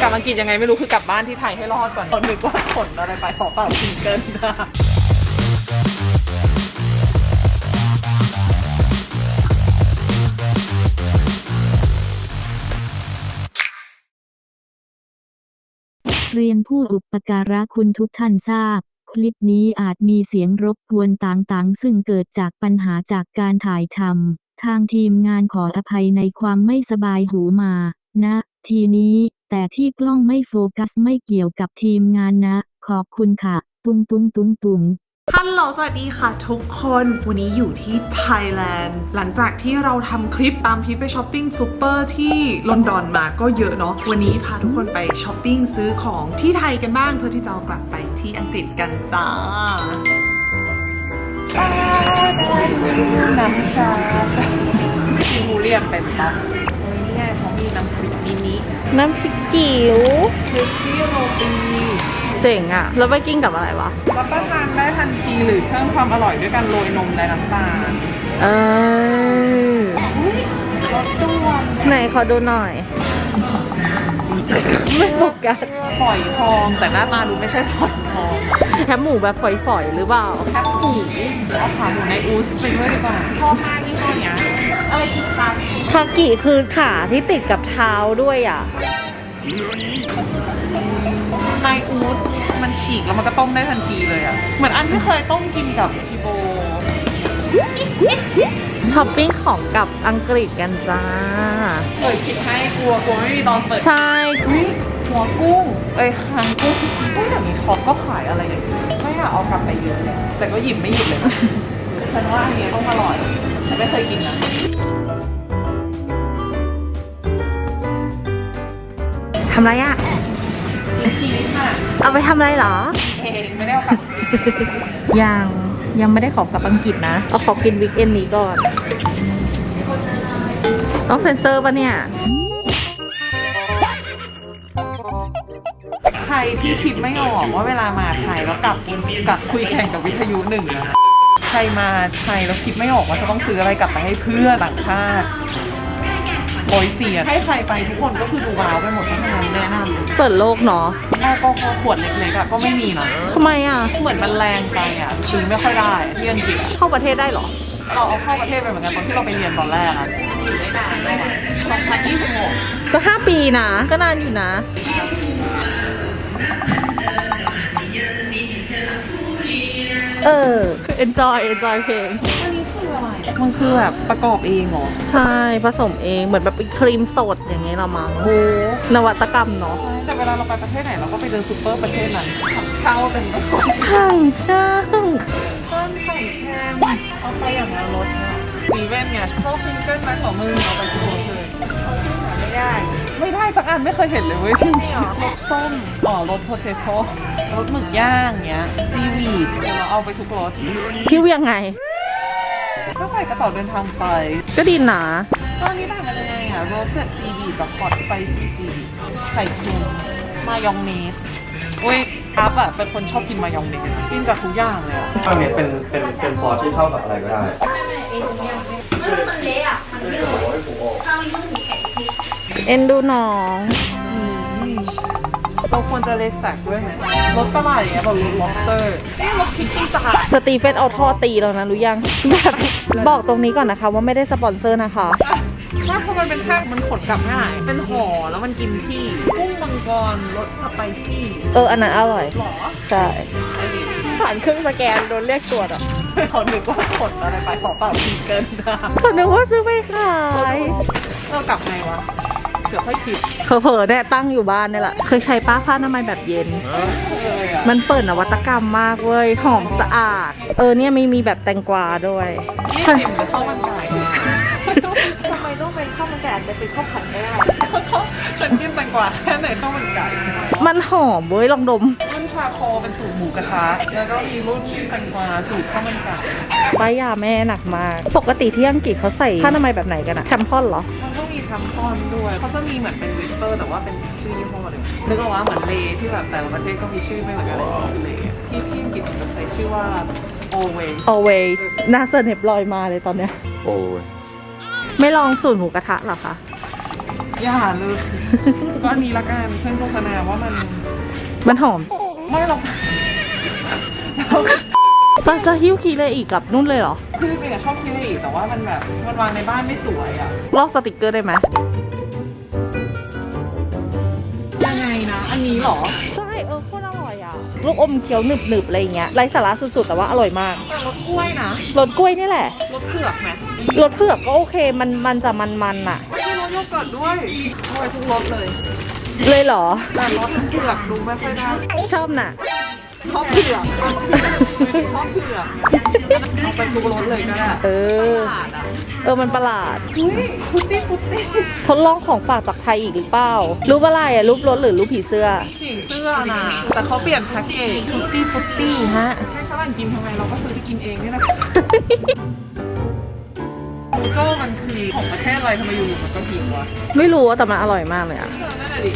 กลับอังกฤษยังไงไม่รู้คือกลับบ้านที่ไทยให้รอดก่อนคนนึกว่าขนอะไรไปขอเปล่าซิงเกิลนะเรียนผู้อุปการะคุณทุกท่านทราบ คลิปนี้อาจมีเสียงรบกวนต่างๆ ซึ่งเกิดจากปัญหาจากการถ่ายทำทางทีมงานขออภัยในความไม่สบายหูมา นะ ทีนี้ แต่ที่กล้องไม่โฟกัสไม่เกี่ยวกับทีมงานนะ ขอบคุณค่ะ ตุ้งตุ้งตุ้งตุ้งฮัลโหล สวัสดีค่ะทุกคน วันนี้อยู่ที่ไทยแลนด์ หลังจากที่เราทำคลิปตามพีทไปช้อปปิ้งซูเปอร์ที่ลอนดอนมาก็เยอะเนาะ วันนี้พาทุกคนไปช้อปปิ้งซื้อของที่ไทยกันบ้างเพื่อที่จะเอากลับไปที่อังกฤษกันจ้าน้ำชาที่มูเรียกเป็นป๊อปเนี่ยเขามีน้ำพริกมินิน้ำพริกจิ๋วคริสปี้โรตีเจ๋งอะแล้วไปกินกับอะไรวะรับประทานได้ทันทีหรือเพิ่มความอร่อยด้วยการโรยนมและน้ำตาลเออรสด้วนไหนขอดูหน่อย ไม่โฟกัสฝอยทองแต่หน้าตาดูไม่ใช่ฝอยทองแคบหมูแบบฝอยๆหรือเปล่าแคบหมูเอาขาหมูในอูสไปด้วยดีกว่าชอบมากที่ห้อเนี้ย อะไรอีกคะทากิคือขาที่ติดกับเท้าด้วยอะในอูสมันฉีกแล้วมันก็ต้มได้ทันทีเลยอะเหมือนอันที่เคยต้มกินกับชิโบช้อปปิ้งของกับอังกฤษกันจ้า เปิดคลิปให้กลัวกลัวไม่มีตอนเปิด ใช่อุ๊ยหัวกุ้งเอ้ยคางกุ้งเฮ้ยเดี๋ยวนี้ท็อปก็ขายอะไรอย่างเงี้ยไม่อยากเอากลับไปเยอะเลยแต่ก็หยิบไม่หยุดเลยนะ ฉันว่าอันเนี้ยต้องอร่อยแต่ไม่เคยกินนะทำไรอะซีชีสค่ะเอาไปทำอะไรเหรอ เองไม่ได้เอากลับยังยังไม่ได้ขอกลับอังกฤษนะ เอาขอกินวิกเอนนี้ก่อน ต้องเซ็นเซอร์ปะเนี่ย ใครที่คิดไม่ออกว่าเวลามาไทยแล้วกลับกลับคุยแข่งกับวิทยุหนึ่งนะใค รมาไทยแล้วคิดไม่ออกว่าจะต้องซื้ออะไรกลับไปให้เพื่อนต่างชาติโอยเสียให้ใครไปทุกคนก็คือดูว้าวไปหมดทั้งนั้นแนะนำเปิดโลกเนาะแอลกอฮอล์ขวดเล็กๆอะก็ไม่มีนะทำไมอะ เหมือนมันแรงไปอะซื้อไม่ค่อยได้ที่อังกฤษอะเข้าประเทศได้เหรอ เราเอาเข้าประเทศไปเหมือนกันตอนที่เราไปเรียนตอนแรกอะอยู่ได้นานแล้วอะ2026ก็ห้าปีนะ ก็นานอยู่นะ เออ enjoy enjoy เพลง อันนี้คืออะไรมันคือแบบประกอบเองเหรอใช่ ผสมเอง เหมือนแบบเป็นครีมสดอย่างเงี้ยละมั้งโอ้นวัตกรรมเนาะ แต่เวลาเราไปประเทศไหนเราก็ไปเดินซูเปอร์ประเทศนั้นถังเช่าเป็นแบบต้นช่างช่างไข่แคมเอาไปอย่างละรถเนี่ยซีเว่นเนี่ยชอบฟิงเกิลไม้สองมือเอาไปทุกรถเลยไม่ได้ ไม่ได้สักอันไม่เคยเห็นเลยเว้ยที่นี่รถส้มอ๋อรถโพเทโต้ รถหมึกย่างเงี้ยซีวีดเราเอาไปทุกรถพิ้วยังไง ก็ใส่กระเป๋าเดินทางไป ก็ดีนะตอนนี้ต่างกันยังไงอะโรสเซตซีบีกับฮอตสไปซี่ซีบีใส่เค็มมายองเนสอุ้ยอัพอะเป็นคนชอบกินมายองเนสกินกับทุกอย่างเลยอะข้างนี้เป็นเป็นเป็นซอสที่เข้ากับอะไรก็ได้เอ็นดูน้อง เราควรจะเลสแต็กด้วยไหมรสประหลาดอย่างเงี้ยแบบรส lobster นี่รสพิกกี้สะอาดสตีเฟนเอาท่อตีแล้วนะรู้ยังแบบบอกตรงนี้ก่อนนะคะ ว่าไม่ได้สปอนเซอร์นะคะถ้าพอมันเป็นแท่งมันขนกลับง่าย เป็นห่อแล้วมันกินที่กุ้งมังกรรสสไปซี่เอออันนั้นอร่อยหรอใช่ผ่านเครื่องสแกนโดนเรียกตรวจอะเขานึกว่าขนอะไรไปขอเปล่าพิงเกินนะคนนึกว่าซื้อไปขายเรากลับไงวะ เกือบค่อยคิดเผลอๆเนี่ยตั้งอยู่บ้านเนี่ยแหละ เคยใช้ป้าผ้าอนามัยแบบเย็น เลยอะมันเปิดนวัตกรรมมากเว้ย หอมสะอาด เออเนี่ยมีมีแบบแตงกวาด้วย นี่ใช่ชิมกับข้าวมันไก่ทำไมต้องเป็นข้าวมันไก่อาจจะเป็นข้าวผัดก็ได้เขาฉันกินแตงกวาแค่ไหนข้าวมันไก่มันหอมเว้ยลองดม รุ่นชาโคเป็นสูตรหมูกระทะแล้วก็มีรุ่นแตงกวาสูตรข้าวมันไก่ป้ายาแม่หนักมาก ปกติที่อังกฤษเขาใส่ผ้าอนามัยแบบไหนกันอะแชมพอนเหรอ มันก็มี ทัมพอนด้วยเขาจะมีเหมือนเป็นวิสเปอร์แต่ว่าเป็นชื่อยี่ห้อเลยนึกออกว่าเหมือนเลที่แบบแต่ละประเทศก็มีชื่อไม่เหมือนกันเลยคือเลที่ที่อังกฤษจะใช้ชื่อว่า always always หน้าเสนเน็บลอยมาเลยตอนเนี้ยโอ้ยไม่ลองสูตรหมูกระทะเหรอคะอย่าเลยก็อันนี้ละกันเพื่อนโฆษณาว่ามัน มันหอมไม่หรอก จะจะหิ้วคีเลยอีกกับนุ่นเลยเหรอ คือจริงๆอะชอบคิริแต่ว่ามันแบบมันวางในบ้านไม่สวยอะลอกสติกเกอร์ได้ไหมยังไงนะ อันนี้เหรอ ใช่ เออโคตรอร่อยอะ ลูกอมเคี้ยวหนึบหนึบๆอะไรอย่างเงี้ยไร้สาระสุดๆ แต่ว่าอร่อยมากแต่รสกล้วยนะรสกล้วยนี่แหละรสเผือกไหมรสเผือกก็โอเคมันมันจะมันมันๆอะมีรสโยเกิร์ตด้วยอร่อยทุกรสเลย เลยเหรอ แต่รสเผือกดูไม่ค่อยได้ชอบน่ะ ชอบเผือกชอบเผือกเอาไปทุกรสเลยก็ได้เออขาดอะเออมันประหลาดอุ้ยฟุตตี้ฟุตตี้ทดลองของฝากจากไทยอีกหรือเปล่า รูปอะไรอะรูปรถหรือรูปผีเสื้อสีเสื้อนะแต่เขาเปลี่ยนแพ็กเกจฟุตตี้ฟุตตี้ฮะให้ฝรั่งกินทำไมเราก็ซื้อไปกินเองนี่แหละก็มันคือของประเทศอะไรทำไมอยู่ๆมันก็หิววะ ไม่รู้อะแต่มันอร่อยมากเลยอะเออนั่นแหละดิ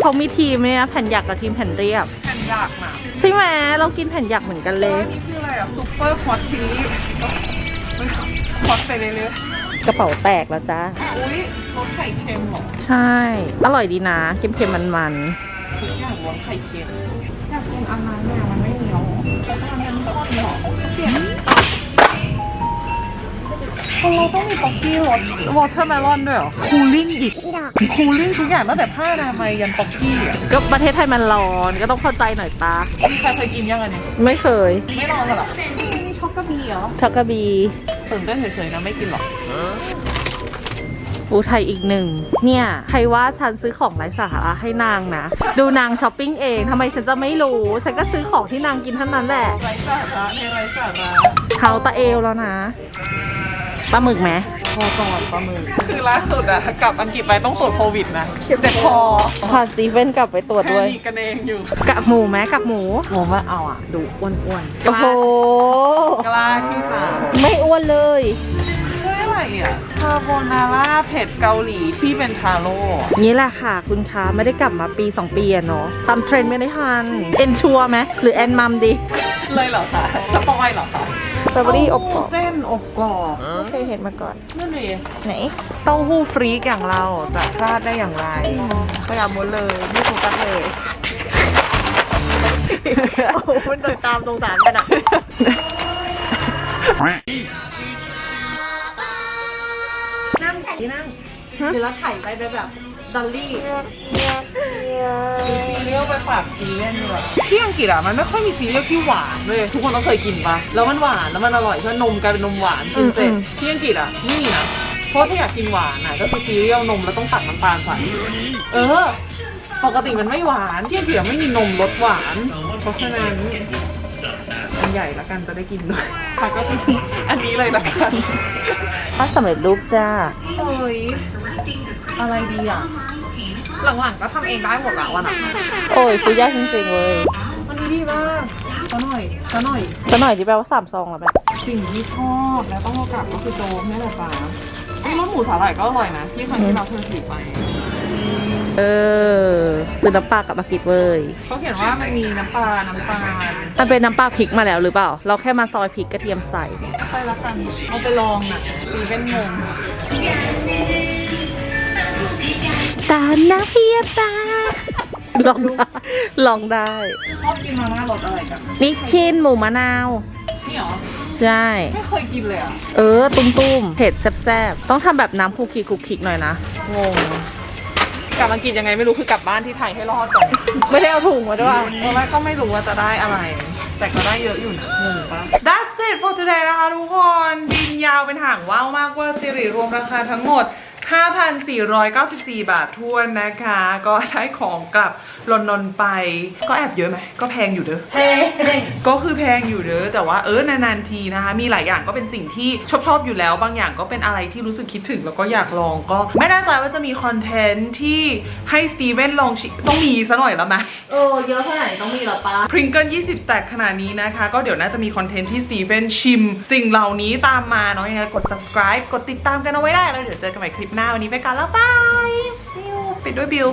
เขามีทีมเนี่ยแผ่นหยักกับทีมแผ่นเรียบ แผ่นยากนะใช่ไหมเรากินแผ่นหยักเหมือนกันเลแล้วยอันนี้คืออะไรอะซุปเปอร์ฮอตชิลลี่มันฮอตไปเรื่อยกระเป๋าแตกแล้วจ้าๆอุ้ยรสไข่เค็มเหรอใช่ อร่อยดีนะเค็มๆมันทุกอย่างรวมไข่เค็มอยากกินอันนั้นเนี่ยมันไม่เหนียวเขาทำมันทอดเหรอเปลี่ยน คนเราต้องมีป๊อกกี้รสวอเตอร์เมลอนด้วยเหรอคูลิ่งอีกคูลิ่งทุกอย่างตั้งแต่ผ้าอนามัยยันป๊อกกี้อะๆก็ประเทศไทยมันร้อนก็ต้องเข้าใจหน่อยปะมีใครเคยกินยังอันนี้ไม่เคย ไม่ลองกันเหรอนี่ช็อกโกบีเหรอช็อกโกบีตื่นเต้นเฉยๆนะไม่กินหรอกอูไทยอีกหนึ่ง เนี่ย ใครว่าฉันซื้อของไร้สาระให้นางนะ ดูนางช้อปปิ้งเองทำไมฉันจะไม่รู้ ฉันก็ซื้อของที่นางกินเท่านั้นแหละไร้สาระในไร้สาระเท้าตะเอวแล้วนะ ปลาหมึกไหมพอก่อนปลาหมึกคือล่าสุดอะกลับอังกฤษไปต้องตรวจโควิดนะเจ็บคอพาสตีเฟนกลับไปตรวจด้วยแพนิคกันเองอยู่กับหมูไหมกับหมูผมว่าเอาอะดูอ้วนๆโอ้โหกล้าที่จะไม่อ้วนเลยเฮ้ย อะไรอะคาโบนาร่าเผ็ดเกาหลีที่เป็นทาโร่นี่แหละค่ะ คุณคะไม่ได้กลับมาปี 2 ปีอะเนาะตามเทรนด์ไม่ได้ทันเอ็นชัวร์ไหมหรือแอนมัมดี เลยเหรอคะสปอยเหรอคะสตรอเบอรี่อบกรอบเส้นอบกรอบไม่เคยเห็นมาก่อนนั่นเองไหนเต้าหู้ฟรีกอย่างเราจะพลาดได้อย่างไรขยับหมดเลยไม่โฟกัสเลยโอ้โหมันเดินตามสงสารกันอะ เดี๋ยวเราถ่ายไปแบบดอลลี่ซีเรียลไปฝากซีเรียลดีกว่าที่อังกฤษอะมันไม่ค่อยมีซีเรียลที่หวานเลยทุกคนต้องเคยกินปะแล้วมันหวานแล้วมันอร่อยเพื่อนมกลายเป็นนมหวานกินเสร็จอืมที่อังกฤษอะไม่มีนะเพราะถ้าอยากกินหวานอะก็คือซีเรียลนมแล้วต้องตัดน้ำตาลใส่เออปกติมันไม่หวานที่อังกฤษอะไม่มีนมรสหวานเพราะฉะนั้นอันใหญ่ละกันจะได้กินด้วยค่ะก็คืออันนี้เลยละกัน ถ้าสำเร็จรูปจ้าเฮ้ยอะไรดีอะ หลังๆก็ทำเองได้หมดแล้วอะนะโอ้ยซื้อยากจริงๆเลยมันนี้ดีมากซะหน่อยซะหน่อยสักหน่อยที่แปลว่าสามซองแล้วแบบสิ่งที่ชอบแล้วต้องเอากลับก็คือโจ๊กนี่แหละจ้าเฮ้ยรสหมูสาหร่ายก็อร่อยนะที่ครั้งที่เราเคยถือไป เออซื้อน้ำปลากับมากิดเว้ยเขาเขียนว่ามันมีน้ำปลา น้ำตาลมันเป็นน้ำปลาพริกมาแล้วหรือเปล่า เราแค่มาซอยพริกกระเทียมใส่ใช่ละกันเอาไปลองน่ะตีเป็นงงตาหน้าเพียตาลองได้ลองได้ ชอบกินมาม่ารสอะไรกันนิกชินหมูมะนาว นี่เหรอ ใช่ ไม่เคยกินเลยอะ เออ ตุ้มๆเผ็ดแซ่บๆ ต้องทำแบบน้ำคุกคิกคุกคิกหน่อยนะ งง กลับอังกฤษยังไงไม่รู้คือกลับบ้านที่ไทยให้รอดก่อนไม่ได้เอาถุงมาด้วยตอนแรกก็ไม่รู้ว่าจะได้อะไร แต่ก็ได้เยอะอยู่นะงงปะ That's it for today นะคะทุกคนบินยาวเป็นห่างว่าวมากว่าสิริรวมราคาทั้งหมด 5,494 บาททวนนะคะ ก็ได้ของกลับลอนดอนไป ก็แอบเยอะไหม ก็แพงอยู่เด้อก็คือแพงอยู่เด้อ แต่ว่าเออนานๆทีนะคะ มีหลายอย่างก็เป็นสิ่งที่ชอบชอบๆอยู่แล้ว บางอย่างก็เป็นอะไรที่รู้สึกคิดถึงแล้วก็อยากลองก็ ไม่แน่ใจว่าจะมีคอนเทนต์ที่ให้สตีเวนลองชิต้องมีซะหน่อยแล้วไหมเออเยอะเท่าไหร่ต้องมีหรอปะพริงเกิล20สแต็กขนาดนี้นะคะ ก็เดี๋ยวน่าจะมีคอนเทนต์ที่สตีเฟนชิม สิ่งเหล่านี้ตามมาเนาะยังไงกด subscribe กดติดตามกันเอาไว้ได้แล้วเดี๋ยวเจอกันใหม่คลิปหน้าวันนี้ไปก่อนแล้วบายบิวปิดด้วยบิว